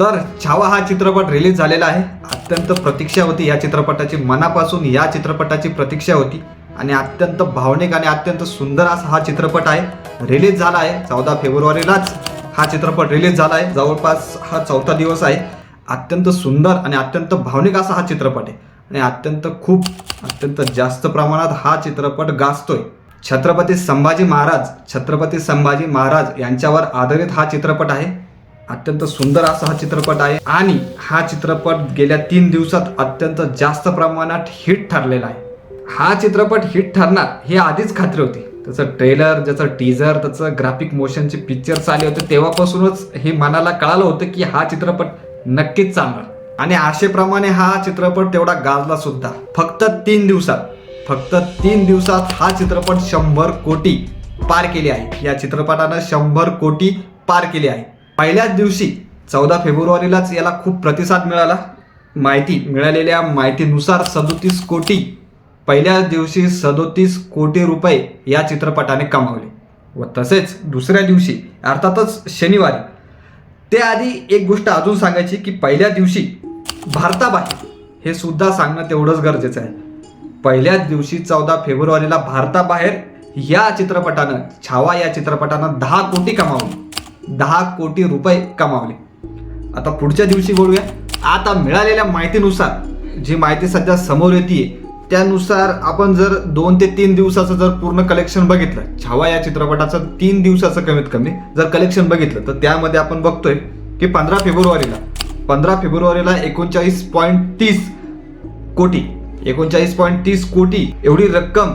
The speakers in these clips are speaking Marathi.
तर छावा हा चित्रपट रिलीज झालेला आहे. अत्यंत प्रतीक्षा होती या चित्रपटाची मनापासून या चित्रपटाची प्रतीक्षा होती. आणि अत्यंत भावनिक आणि अत्यंत सुंदर असा हा चित्रपट आहे. रिलीज झाला आहे. चौदा फेब्रुवारीलाच हा चित्रपट रिलीज झाला आहे. जवळपास हा चौथा दिवस आहे. अत्यंत सुंदर आणि अत्यंत भावनिक असा हा चित्रपट आहे. आणि अत्यंत खूप अत्यंत जास्त प्रमाणात हा चित्रपट गाजतोय. छत्रपती संभाजी महाराज छत्रपती संभाजी महाराज यांच्यावर आधारित हा चित्रपट आहे. अत्यंत सुंदर असा हा चित्रपट आहे आणि हा चित्रपट गेल्या तीन दिवसात अत्यंत जास्त प्रमाणात हिट ठरलेला आहे. हा चित्रपट हिट ठरणार हे आधीच खात्री होती. त्याचं ट्रेलर ज्याचं टीजर त्याचं ग्राफिक मोशनचे पिक्चर्स आले होते तेव्हापासूनच हे मनाला कळालं होतं की हा चित्रपट नक्कीच चालणार. आणि आशेप्रमाणे हा चित्रपट तेवढा गाजला सुद्धा. फक्त तीन दिवसात फक्त तीन दिवसात हा चित्रपट शंभर कोटी पार केले आहे. या चित्रपटानं शंभर कोटी पार केले आहे. पहिल्याच दिवशी चौदा फेब्रुवारीलाच याला खूप प्रतिसाद मिळाला. माहिती मिळालेल्या माहितीनुसार सदोतीस कोटी पहिल्याच दिवशी सदोतीस कोटी रुपये या चित्रपटाने कमावले व तसेच दुसऱ्या दिवशी अर्थातच शनिवारी. त्याआधी एक गोष्ट अजून सांगायची की पहिल्या दिवशी भारताबाहेर हे सुद्धा सांगणं तेवढंच गरजेचं आहे. पहिल्याच दिवशी चौदा फेब्रुवारीला भारताबाहेर या चित्रपटानं छावा या चित्रपटानं दहा कोटी कमावली. दहा कोटी रुपये कमावले. आता पुढच्या दिवशी बोलूया. आता मिळालेल्या माहितीनुसार जी माहिती सध्या समोर येते त्यानुसार आपण जर दोन ते तीन दिवसाचं जर पूर्ण कलेक्शन बघितलं छावा या चित्रपटाचं तीन दिवसाचं कमीत कमी जर कलेक्शन बघितलं तर त्यामध्ये आपण बघतोय की पंधरा फेब्रुवारीला पंधरा फेब्रुवारीला एकोणचाळीस पॉईंट तीस कोटी एकोणचाळीस पॉईंट तीस कोटी एवढी रक्कम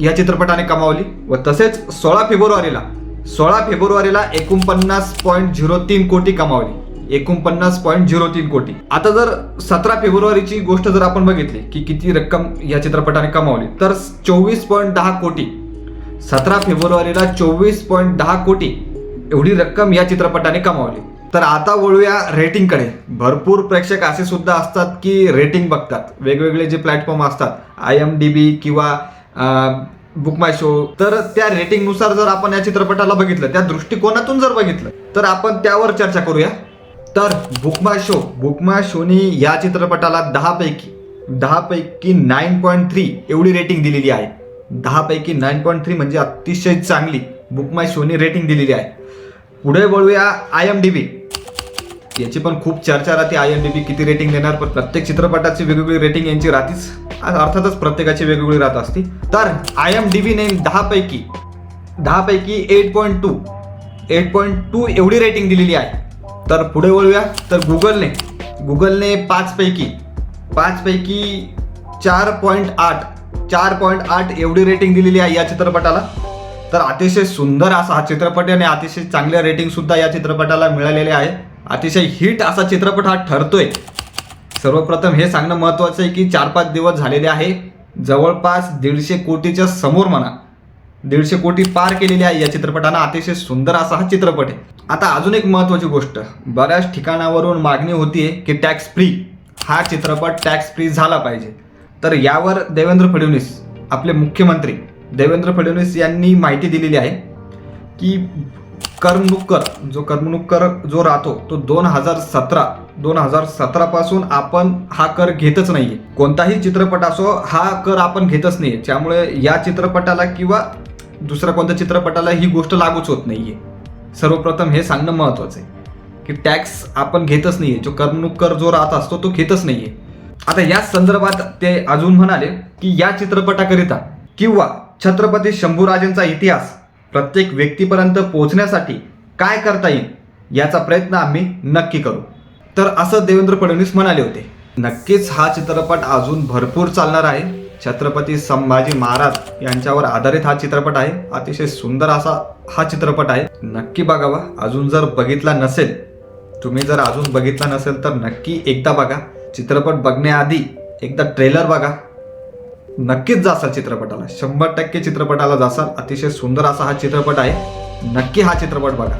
या चित्रपटाने कमावली व तसेच सोळा फेब्रुवारीला सोळा फेब्रुवारीला एकोणपन्नास पॉईंट झिरो तीन कोटी कमावली. एकोणपन्नास पॉईंट झिरो तीन कोटी. आता जर सतरा फेब्रुवारीची गोष्ट जर आपण बघितली की किती रक्कम या चित्रपटाने कमावली तर चोवीस पॉईंट दहा कोटी. सतरा फेब्रुवारीला चोवीस पॉईंट दहा कोटी एवढी रक्कम या चित्रपटाने कमावली. तर आता वळूया रेटिंगकडे. भरपूर प्रेक्षक असे सुद्धा असतात की रेटिंग बघतात. वेगवेगळे जे प्लॅटफॉर्म असतात आय एम डी बी किंवा बुक माय शो तर त्या रेटिंगनुसार जर आपण या चित्रपटाला बघितलं त्या दृष्टिकोनातून जर बघितलं तर आपण त्यावर चर्चा करूया. तर बुकमा शो बुकमा शोनी या चित्रपटाला दहापैकी दहापैकी नाईन पॉईंट थ्री एवढी रेटिंग दिलेली आहे. दहापैकी नाईन पॉईंट थ्री म्हणजे अतिशय चांगली बुकमाय शोनी रेटिंग दिलेली आहे. पुढे वळूया आय एम डी बी याची पण खूप चर्चा राहते. आय एम डी बी किती रेटिंग देणार? पण प्रत्येक चित्रपटाची वेगवेगळी रेटिंग यांची राहतीच. अर्थातच प्रत्येकाची वेगवेगळी राहत असते. तर आय एम डी बीने नेम दहापैकी दहापैकी eight point two eight point two एवढी रेटिंग दिलेली आहे. तर पुढे वळूया. तर गुगलने गुगलने पाचपैकी पाचपैकी चार पॉईंट आठ चार पॉईंट आठ एवढी रेटिंग दिलेली आहे या चित्रपटाला. तर अतिशय सुंदर असा हा चित्रपट आणि अतिशय चांगल्या रेटिंगसुद्धा या चित्रपटाला मिळालेले आहे. अतिशय हिट असा चित्रपट हा ठरतोय. सर्वप्रथम हे सांगणं महत्त्वाचं आहे की चार पाच दिवस झालेले आहे. जवळपास दीडशे कोटीच्या समोर म्हणा दीडशे कोटी पार केलेली आहे या चित्रपटानं. अतिशय सुंदर असा हा चित्रपट आहे. आता अजून एक महत्त्वाची गोष्ट बऱ्याच ठिकाणावरून मागणी होतीये की टॅक्स फ्री हा चित्रपट टॅक्स फ्री झाला पाहिजे. तर यावर देवेंद्र फडणवीस आपले मुख्यमंत्री देवेंद्र फडणवीस यांनी माहिती दिलेली आहे की करमुक्कर जो करमणूककर जो राहतो तो दोन हजार सतरा दोन हजार सतरापासून आपण हा कर घेतच नाहीये. कोणताही चित्रपट असो हा कर आपण घेतच नाहीये. त्यामुळे या चित्रपटाला किंवा दुसऱ्या कोणत्या चित्रपटाला ही गोष्ट लागूच होत नाहीये. सर्वप्रथम हे सांगणं महत्वाचं आहे की टॅक्स आपण घेतच नाहीये. जो करमणूक कर जो राहत असतो तो घेतच नाहीये. आता या संदर्भात ते अजून म्हणाले की या चित्रपटाकरिता किंवा छत्रपती शंभूराजेंचा इतिहास प्रत्येक व्यक्तीपर्यंत पोहोचण्यासाठी काय करता येईल याचा प्रयत्न आम्ही नक्की करू. तर असं देवेंद्र फडणवीस म्हणाले होते नक्कीच हा चित्रपट अजून भरपूर चालणार आहे. छत्रपती संभाजी महाराज यांच्यावर आधारित हा चित्रपट आहे. अतिशय सुंदर असा हा चित्रपट आहे. नक्की बघावा. अजून जर बघितला नसेल तुम्ही जर अजून बघितला नसेल तर नक्की एकदा बघा. चित्रपट बघण्याआधी एकदा ट्रेलर बघा. नक्कीच जासाल चित्रपटाला. शंभर टक्के चित्रपटाला जासाल. अतिशय सुंदर असा हा चित्रपट आहे. नक्की हा चित्रपट बघा.